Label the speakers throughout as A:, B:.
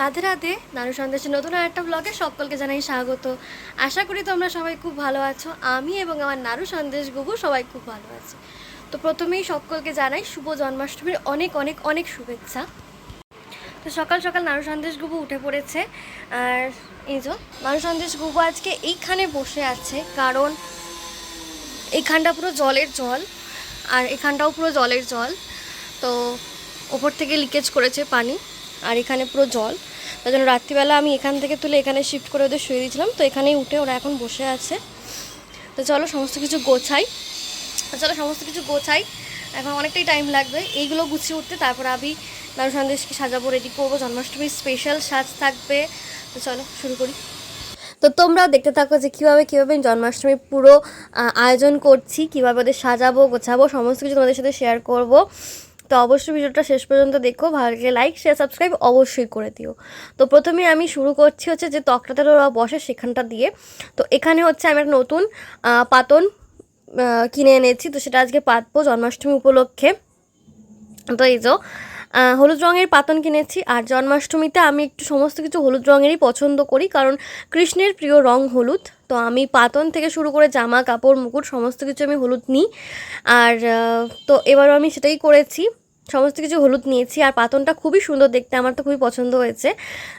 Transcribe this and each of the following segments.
A: রাধে রাধে, নানু সন্দেশের নতুন আর একটা ব্লগে সকলকে জানাই স্বাগত। আশা করি তোমরা সবাই খুব ভালো আছো। আমি এবং আমার নারু সন্দেশ গুবু সবাই খুব ভালো আছি। তো প্রথমেই সকলকে জানাই শুভ জন্মাষ্টমীর অনেক অনেক অনেক শুভেচ্ছা। তো সকাল সকাল নাড়ু সন্দেশ গুবু উঠে পড়েছে। আর এই যে নাড়ু সন্দেশ গুবু আজকে এইখানে বসে আছে। কারণ এইখানটা পুরো জলের জল, আর এখানটাও পুরো জলের জল। তো ওপর থেকে লিকেজ করেছে পানি। আর এখানে পুরো জল। তাই জন্য রাত্রিবেলা আমি এখান থেকে তুলে এখানে শিফট করে ওদের শুয়ে দিয়েছিলাম। তো এখানেই উঠে ওরা এখন বসে আছে। তো চলো সমস্ত কিছু গোছাই। চলো সমস্ত কিছু গোছাই। এখন অনেকটাই টাইম লাগবে। এইগুলো গুছিয়ে উঠতে তারপর আমি নাড়ু সন্দেশকে সাজাবো রেডি করব। জন্মাষ্টমীর স্পেশাল সাজ থাকবে। তো চলো শুরু করি। তো তোমরাও দেখতে থাকো যে কীভাবে কীভাবে জন্মাষ্টমীর পুরো আয়োজন করছি, কীভাবে ওদের সাজাবো, গোছাবো, সমস্ত কিছু তোমাদের সাথে শেয়ার করব। তো অবশ্যই ভিডিওটা শেষ পর্যন্ত দেখো, ভালোকে লাইক শেয়ার সাবস্ক্রাইব অবশ্যই করে দিও। তো প্রথমে আমি শুরু করছি হচ্ছে যে তকটাতে ওরা বসে সেখানটা দিয়ে। তো এখানে হচ্ছে আমি একটা নতুন পাতন কিনে এনেছি। তো সেটা আজকে পাতবো জন্মাষ্টমী উপলক্ষে। তো এই যে হলুদ রঙের পাতন কিনেছি আর জন্মাষ্টমীতে আমি একটু সমস্ত কিছু হলুদ রঙেরই পছন্দ করি, কারণ কৃষ্ণের প্রিয় রং হলুদ। তো আমি পাতন থেকে শুরু করে জামা, কাপড়, মুকুট সমস্ত কিছু আমি হলুদ নিই। আর তো এবারও আমি সেটাই করেছি, সমস্ত কিছু হলুদ নিয়েছি। আর পাতনটা খুবই সুন্দর দেখতে, আমার তো খুবই পছন্দ হয়েছে।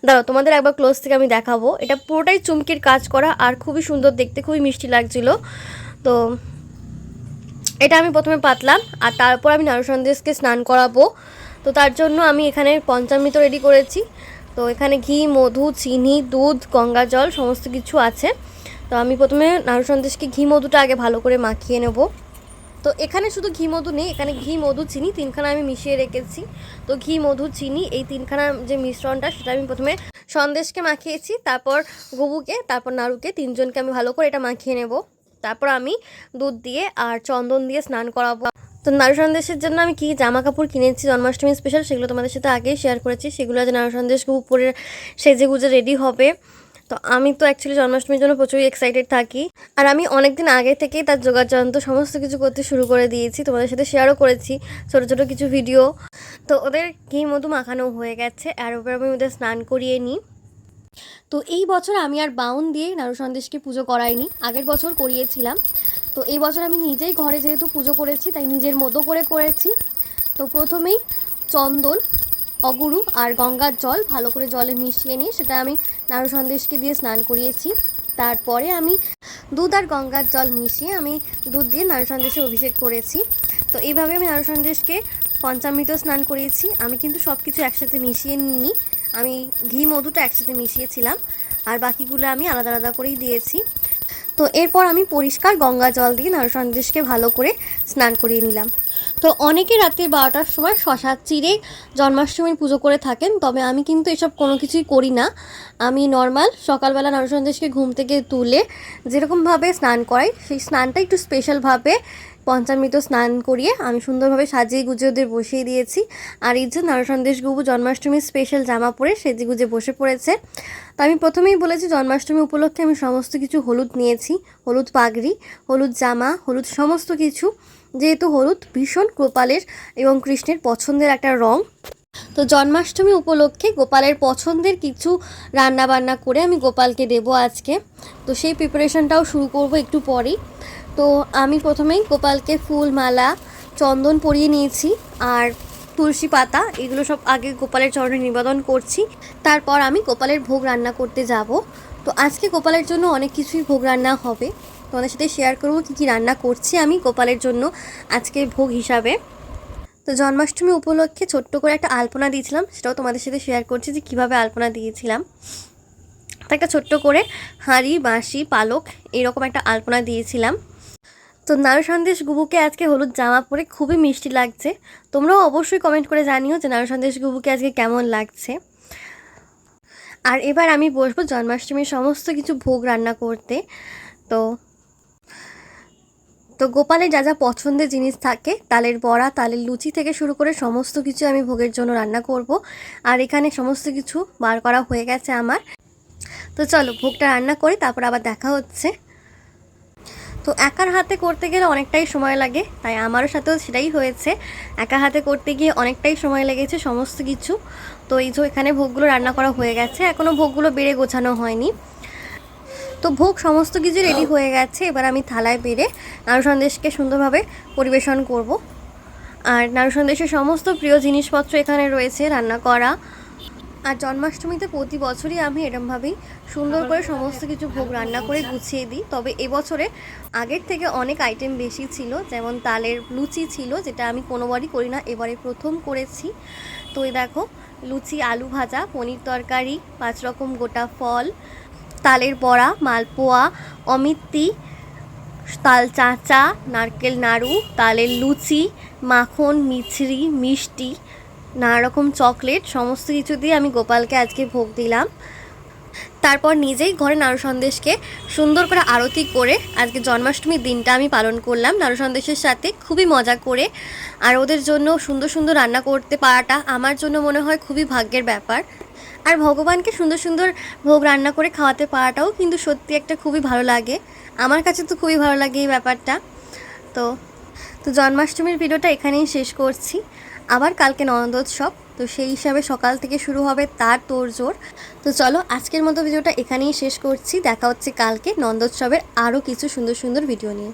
A: দাঁড়াও, তোমাদের একবার ক্লোজ থেকে আমি দেখাবো। এটা পুরোটাই চুমকির কাজ করা আর খুবই সুন্দর দেখতে, খুবই মিষ্টি লাগছিল। তো এটা আমি প্রথমে পাতলাম আর তারপর আমি নাড়ু সন্দেশকে স্নান করাবো। তো তার জন্য আমি এখানে পঞ্চামৃত রেডি করেছি। তো এখানে ঘি, মধু, চিনি, দুধ, গঙ্গা জল সমস্ত কিছু আছে। তো আমি প্রথমে নাড়ু সন্দেশকে ঘি, মধুটা আগে ভালো করে মাখিয়ে নেব। তো এখানে শুধু ঘি, মধু নেই, এখানে ঘি, মধু, চিনি তিনখানা আমি মিশিয়ে রেখেছি। তো ঘি, মধু, চিনি এই তিনখানা যে মিশ্রণটা, সেটা আমি প্রথমে সন্দেশকে মাখিয়েছি, তারপর গবুকে, তারপর নাড়ুকে তিনজনকে আমি ভালো করে এটা মাখিয়ে নেব। তারপর আমি দুধ দিয়ে আর চন্দন দিয়ে স্নান করাবো। তো নাড়ু সন্দেশের জন্য আমি কী জামা কাপড় কিনেছি, জন্মাষ্টমী স্পেশাল সেগুলো তোমাদের সাথে আগেই শেয়ার করেছি। সেগুলো আজ নাড়ু সন্দেশ উপরে সেজে গুজে রেডি হবে। তো আমি তো অ্যাকচুয়ালি জন্মাষ্টমীর জন্য প্রচুরই এক্সাইটেড থাকি। আর আমি অনেক দিন আগে থেকেই তার যোগার যন্ত্র সমস্ত কিছু করতে শুরু করে দিয়েছি, তোমাদের সাথে শেয়ারও করেছি, ছোটো ছোটো কিছু ভিডিও তো ওদের ঘি মধু মাখানো হয়ে গেছে, আর ওপর আমি ওদের স্নান করিয়ে নিই। তো এই বছর আমি আর বাউন দিয়ে নারু সন্দেশকে পুজো করাইনি, আগের বছর করিয়েছিলাম। তো এই বছর আমি নিজেই ঘরে যেহেতু পুজো করেছি, তাই নিজের মতো করে করেছি। তো প্রথমেই চন্দন, অগুরু আর গঙ্গার জল ভালো করে জলে মিশিয়ে নিয়ে সেটা আমি নাড়ু সন্দেশকে দিয়ে স্নান করিয়েছি। তারপরে আমি দুধ আর গঙ্গার জল মিশিয়ে আমি দুধ দিয়ে নাড়ু সন্দেশে অভিষেক করেছি। তো এইভাবে আমি নাড়ু সন্দেশকে পঞ্চামৃত স্নান করিয়েছি। আমি কিন্তু সব কিছু একসাথে মিশিয়ে নিইনি। আমি ঘি, মধুটা একসাথে মিশিয়েছিলাম। আর বাকিগুলো আমি আলাদা আলাদা করেই দিয়েছি। তো এরপর আমি পরিষ্কার গঙ্গা জল দিয়ে নাড়ু সন্দেশকে ভালো করে স্নান করিয়ে নিলাম। তো অনেকে রাত্রি বারোটার সময় শশা চিড়ে জন্মাষ্টমীর পুজো করে থাকেন, তবে আমি কিন্তু এসব কোনো কিছুই করি না। আমি নর্মাল সকালবেলা নাড়ু সন্দেশকে ঘুম থেকে তুলে যেরকমভাবে স্নান করাই, সেই স্নানটা একটু স্পেশালভাবে পঞ্চামৃত স্নান করিয়ে আমি সুন্দরভাবে সাজিয়ে গুজে ওদের বসিয়ে দিয়েছি। আর এই যে গুবু জন্মাষ্টমীর স্পেশাল জামা পরে সেজে গুজে বসে পড়েছে। তো আমি প্রথমেই বলেছি, জন্মাষ্টমী উপলক্ষে আমি সমস্ত কিছু হলুদ নিয়েছি। হলুদ পাগড়ি, হলুদ জামা, হলুদ সমস্ত কিছু। যেহেতু হলুদ ভীষণ গোপালের এবং কৃষ্ণের পছন্দের একটা রং। তো জন্মাষ্টমী উপলক্ষে গোপালের পছন্দের কিছু রান্না বান্না করে আমি গোপালকে দেবো আজকে। তো সেই প্রিপারেশনটাও শুরু করব একটু পরেই। তো আমি প্রথমেই গোপালকে ফুল, মালা, চন্দন পরিয়ে নিয়েছি আর তুলসী পাতা, এগুলো সব আগে গোপালের চরণে নিবেদন করছি। তারপর আমি গোপালের ভোগ রান্না করতে যাব। তো আজকে গোপালের জন্য অনেক কিছুই ভোগ রান্না হবে। তোমাদের সাথে শেয়ার করব কী কী রান্না করছি আমি গোপালের জন্য আজকে ভোগ হিসাবে। তো জন্মাষ্টমী উপলক্ষে ছোট্ট করে একটা আলপনা দিয়েছিলাম, সেটাও তোমাদের সাথে শেয়ার করছি যে কীভাবে আলপনা দিয়েছিলাম। একটা ছোট্ট করে হাঁড়ি, বাঁশি, পালক, এরকম একটা আলপনা দিয়েছিলাম। তো নাড়ু সন্দেশ গুবুকে আজকে হলুদ জামা পরে খুবই মিষ্টি লাগছে। তোমরাও অবশ্যই কমেন্ট করে জানিও যে নাড়ু সন্দেশ গুবুকে আজকে কেমন লাগছে। আর এবার আমি বসবো জন্মাষ্টমীর সমস্ত কিছু ভোগ রান্না করতে। তো তো গোপালের যা যা পছন্দের জিনিস থাকে, তালের বড়া, তালের লুচি থেকে শুরু করে সমস্ত কিছু আমি ভোগের জন্য রান্না করব। আর এখানে সমস্ত কিছু বার করা হয়ে গেছে আমার। তো চলো ভোগটা রান্না করি, তারপর আবার দেখা হচ্ছে। তো একার হাতে করতে গেলে অনেকটাই সময় লাগে, তাই আমারও সাথেও সেটাই হয়েছে। একা হাতে করতে গিয়ে অনেকটাই সময় লেগেছে সমস্ত কিছু। তো এই যে এখানে ভোগগুলো রান্না করা হয়ে গেছে এখনও ভোগগুলো বেড়ে গোছানো হয়নি। তো ভোগ সমস্ত কিছু রেডি হয়ে গেছে, এবার আমি থালায় বেড়ে নাড়ু সন্দেশকে সুন্দরভাবে পরিবেশন করব। আর নাড়ু সন্দেশের সমস্ত প্রিয় জিনিসপত্র এখানে রয়েছে, রান্না করা আর জন্মাষ্টমীতে প্রতি বছরই আমি এরমভাবেই সুন্দর করে সমস্ত কিছু ভোগ রান্না করে গুছিয়ে দিই। তবে এবছরে আগের থেকে অনেক আইটেম বেশি ছিল, যেমন তালের লুচি ছিল, যেটা আমি কোনোবারই করি না, এবারে প্রথম করেছি। তো দেখো, লুচি, আলু ভাজা, পনির তরকারি, পাঁচ রকম গোটা ফল, তালের বড়া, মালপোয়া, অমিত্তি, তাল চাঁচা, নারকেল নাড়ু, তালের লুচি, মাখন, মিছরি, মিষ্টি নানা রকম চকলেট, সমস্ত কিছু দিয়ে আমি গোপালকে আজকে ভোগ দিলাম। তারপর নিজেই ঘরে নাড়ু সন্দেশকে সুন্দর করে আরতি করে আজকে জন্মাষ্টমীর দিনটা আমি পালন করলাম। নাড়ু সন্দেশের সাথে খুবই মজা করে আর ওদের জন্য সুন্দর সুন্দর রান্না করতে পারাটা আমার জন্য মনে হয় খুবই ভাগ্যের ব্যাপার। আর ভগবানকে সুন্দর সুন্দর ভোগ রান্না করে খাওয়াতে পারাটাও কিন্তু সত্যি একটা খুবই ভালো লাগে। আমার কাছে তো খুবই ভালো লাগে এই ব্যাপারটা। তো তো জন্মাষ্টমীর ভিডিওটা এখানেই শেষ করছি। আবার কালকে নন্দোৎসব, তো সেই হিসাবে সকাল থেকে শুরু হবে তার তোড়জোড় তো চলো, আজকের মতো ভিডিওটা এখানেই শেষ করছি। দেখা হচ্ছে কালকে নন্দোৎসবের আরও কিছু সুন্দর সুন্দর ভিডিও নিয়ে।